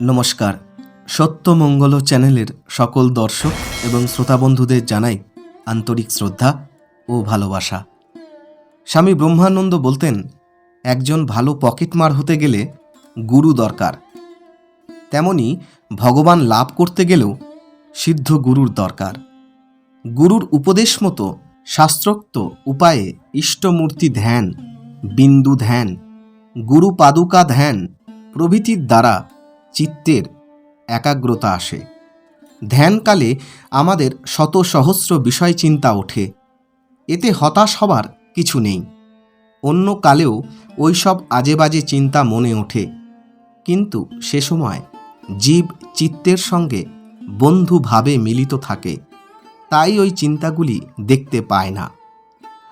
নমস্কার। সত্যমঙ্গল চ্যানেলের সকল দর্শক এবং শ্রোতা বন্ধুদের জানাই আন্তরিক শ্রদ্ধা ও ভালোবাসা। স্বামী ব্রহ্মানন্দ বলতেন, একজন ভালো পকেটমার হতে গেলে গুরু দরকার। তেমনি ভগবান লাভ করতে গেলেও সিদ্ধ গুরুর দরকার। গুরুর উপদেশ মতো শাস্ত্রোক্ত উপায়ে ইষ্টমূর্তি ধ্যান, বিন্দু ধ্যান গুরু পাদুকা ধ্যান প্রভৃতির দ্বারা চিত্তের একাগ্রতা আসে। ধ্যানকালে আমাদের শত সহস্র বিষয় চিন্তা ওঠে। এতে হতাশ হবার কিছু নেই। অন্য কালেও ওইসব আজে বাজে চিন্তা মনে ওঠে। কিন্তু সে সময় জীব চিত্তের সঙ্গে বন্ধুভাবে মিলিত থাকে। তাই ওই চিন্তাগুলি দেখতে পায় না।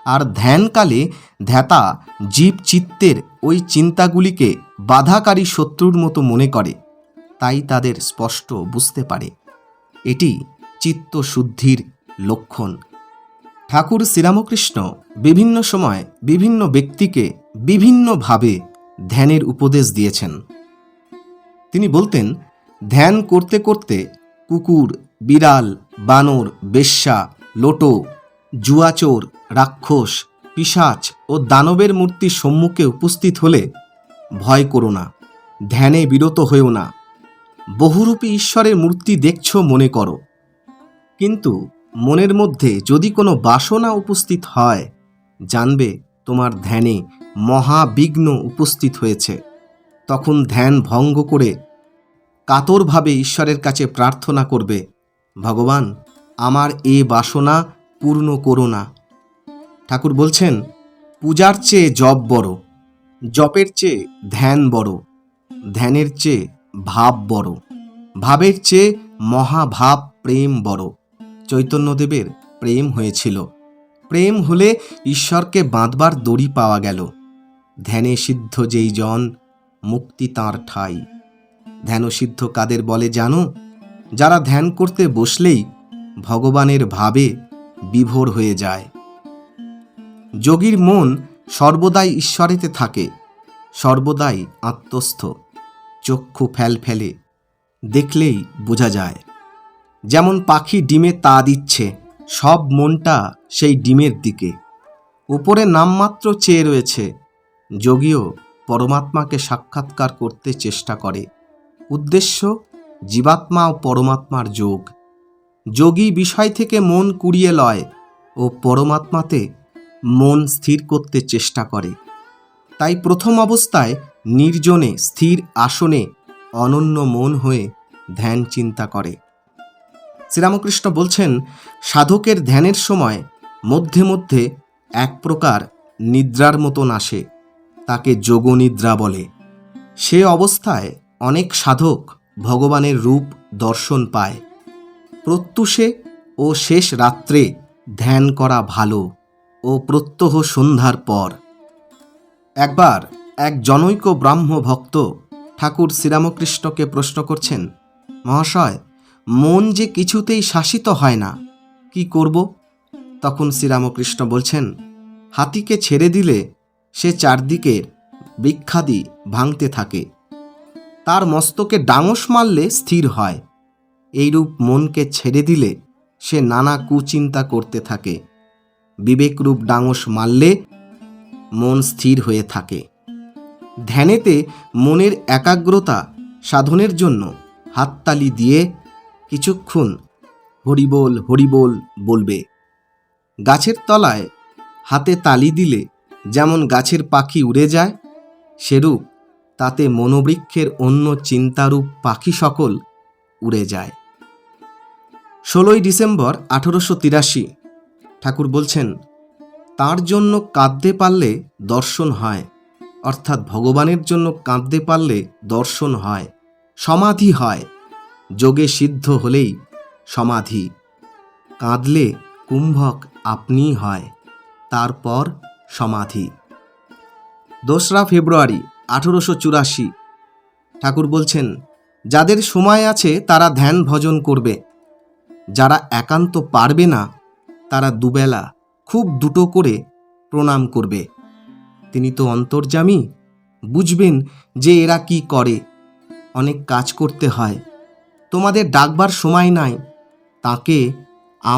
আর ধ্যানকালে ধ্যাতা জীব চিত্তের ওই চিন্তাগুলিকে বাধাকারী শত্রুর মতো মনে করে। তাই তাদের স্পষ্ট বুঝতে পারে। এটি চিত্তশুদ্ধির লক্ষণ। ঠাকুর শ্রীরামকৃষ্ণ বিভিন্ন সময় বিভিন্ন ব্যক্তিকে বিভিন্নভাবে ধ্যানের উপদেশ দিয়েছেন। তিনি বলতেন, ধ্যান করতে করতে কুকুর, বিড়াল, বানর, বেশ্যা, লোটো, জুয়াচোর, রাক্ষস, পিশাচ ও দানবের মূর্তি সম্মুখে উপস্থিত হলে ভয় করো না। ধ্যানে বিরত হয়েও না। বহুরূপী ঈশ্বরের মূর্তি দেখছ মনে করো। কিন্তু মনের মধ্যে যদি কোনো বাসনা উপস্থিত হয়, জানবে তোমার ধ্যানে মহাবিঘ্ন উপস্থিত হয়েছে। তখন ধ্যান ভঙ্গ করে কাতরভাবে ঈশ্বরের কাছে প্রার্থনা করবে, ভগবান, আমার এ বাসনা পূর্ণ করো না। ঠাকুর বলছেন, পূজার চেয়ে জপ বড়, জপের চেয়ে ধ্যান বড়, ধ্যানের চেয়ে ভাব বড়। ভাবের চেয়ে মহাভাব প্রেম বড়। চৈতন্যদেবের প্রেম হয়েছিল। প্রেম হলে ঈশ্বরকে বাঁধবার দড়ি পাওয়া গেল। ধ্যানে সিদ্ধ যেই জন, মুক্তি তাঁর ঠাই। ধ্যানসিদ্ধ কাদের বলে জানো? যারা ধ্যান করতে বসলেই ভগবানের ভাবে বিভোর হয়ে যায়। যোগীর মন সর্বদাই ঈশ্বরেতে থাকে, সর্বদাই আত্মস্থ। চক্ষু ফেল ফেলে দেখলেই বোঝা যায়। যেমন পাখি ডিমে তা দিচ্ছে, সব মনটা সেই ডিমের দিকে। উপরে নামমাত্র চেয়ে রয়েছে, যোগীও পরমাত্মাকে সাক্ষাৎকার করতে চেষ্টা করে। উদ্দেশ্য, জীবাত্মা ও পরমাত্মার যোগ। যোগী বিষয় থেকে মন কুড়িয়ে লয় ও পরমাত্মাতে মন স্থির করতে চেষ্টা করে। তাই প্রথম অবস্থায় নির্জনে, স্থির আসনে অনন্য মন হয়ে ধ্যান চিন্তা করে। শ্রীরামকৃষ্ণ বলছেন, সাধকের ধ্যানের সময় মধ্যে মধ্যে এক প্রকার নিদ্রার মতন আসে, তাকে যোগনিদ্রা বলে। সে অবস্থায় অনেক সাধক ভগবানের রূপ দর্শন পায়। প্রত্যুষে ও শেষ রাত্রে ধ্যান করা ভালো ও প্রত্যহ সন্ধ্যার পর। একবার এক জনৈক ব্রাহ্ম ভক্ত ঠাকুর শ্রীরামকৃষ্ণকে প্রশ্ন করছেন, মহাশয়, মন যে কিছুতেই শাসিত হয় না, কি করব? তখন শ্রীরামকৃষ্ণ বলছেন, হাতিকে ছেড়ে দিলে সে চারদিকের বৃক্ষাদি ভাঙতে থাকে। তার মস্তকে ডাঙস মারলে স্থির হয়। এইরূপ মনকে ছেড়ে দিলে সে নানা কুচিন্তা করতে থাকে। বিবেকরূপ ডাঙস মারলে মন স্থির হয়ে থাকে। ধ্যানেতে মনের একাগ্রতা সাধনের জন্য হাততালি দিয়ে কিছুক্ষণ হরিবোল হরিবোল বলবে। গাছের তলায় হাতে তালি দিলে যেমন গাছের পাখি উড়ে যায়, সেরূপ তাতে মনোবৃক্ষের অন্য চিন্তারূপ পাখি সকল উড়ে যায়। ষোলোই ডিসেম্বর আঠেরোশো তিরাশি, ঠাকুর বলছেন, তার জন্য কাঁদতে পারলে দর্শন হয় অর্থাৎ ভগবানের জন্য কাঁদতে পারলে দর্শন হয়, সমাধি হয়। যোগে সিদ্ধ হলেই সমাধি। কাঁদলে কুম্ভক আপনিই হয়, তারপর সমাধি। দোসরা ফেব্রুয়ারি আঠেরোশো চুরাশি। ঠাকুর বলছেন, যাদের সময় আছে তারা ধ্যান ভজন করবে। যারা একান্ত পারবে না, তারা দুবেলা খুব দুটো করে প্রণাম করবে। তিনি তো অন্তর্যামী। বুঝবেন যে এরা কি করে। অনেক কাজ করতে হয়। তোমাদের ডাকবার সময় নাই। তাকে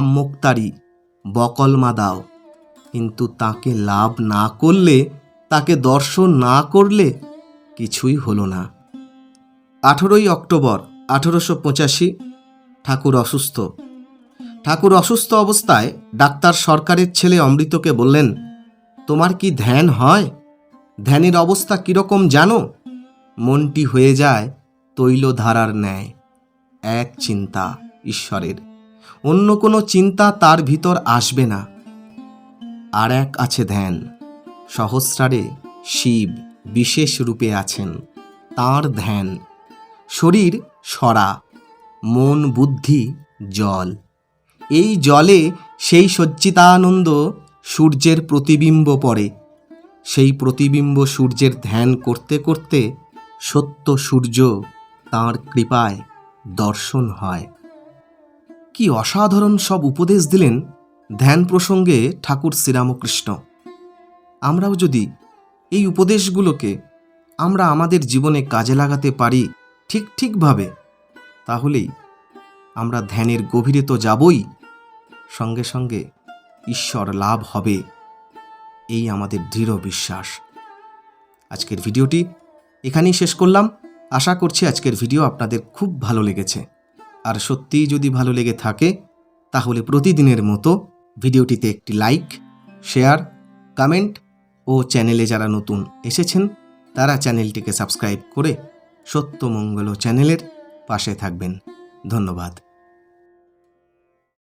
মুক্তারি বকলমা দাও কিন্তু তাকে লাভ না করলে, তাকে দর্শন না করলে কিছুই হলো না। আঠেরোই অক্টোবর আঠেরোশো পঁচাশি, ঠাকুর অসুস্থ। ঠাকুর অসুস্থ অবস্থায় ডাক্তার সরকারের ছেলে অমৃতকে বললেন তোমার কি ধ্যান হয়? ধ্যানের অবস্থা কীরকম জানো? মনটি হয়ে যায় তৈলধারার ন্যায়, এক চিন্তা ঈশ্বরের। অন্য কোনো চিন্তা তার ভিতর আসবে না। আর এক আছে ধ্যান, সহস্রারে শিব বিশেষ রূপে আছেন, তার ধ্যান। শরীর সরা, মন বুদ্ধি জল। এই জলে সেই সচ্চিতানন্দ সূর্যের প্রতিবিম্ব পড়ে। সেই প্রতিবিম্ব সূর্যের ধ্যান করতে করতে সত্য সূর্য তাঁর কৃপায় দর্শন হয়। কি অসাধারণ সব উপদেশ দিলেন ধ্যান প্রসঙ্গে ঠাকুর শ্রীরামকৃষ্ণ। আমরাও যদি এই উপদেশগুলোকে আমরা আমাদের জীবনে কাজে লাগাতে পারি ঠিক ঠিকভাবে, তাহলেই আমরা ধ্যানের গভীরে তো যাবই। সঙ্গে সঙ্গে ঈশ্বর লাভ হবে। এই আমাদের দৃঢ় বিশ্বাস। আজকের ভিডিওটি এখানেই শেষ করলাম। আশা করছি আজকের ভিডিও আপনাদের খুব ভালো লেগেছে। আর সত্যিই যদি ভালো লেগে থাকে, তাহলে প্রতিদিনের মতো ভিডিওটিতে একটি লাইক, শেয়ার, কমেন্ট ও চ্যানেলে যারা নতুন এসেছেন, তারা চ্যানেলটিকে সাবস্ক্রাইব করে সত্যমঙ্গল চ্যানেলের পাশে থাকবেন। ধন্যবাদ।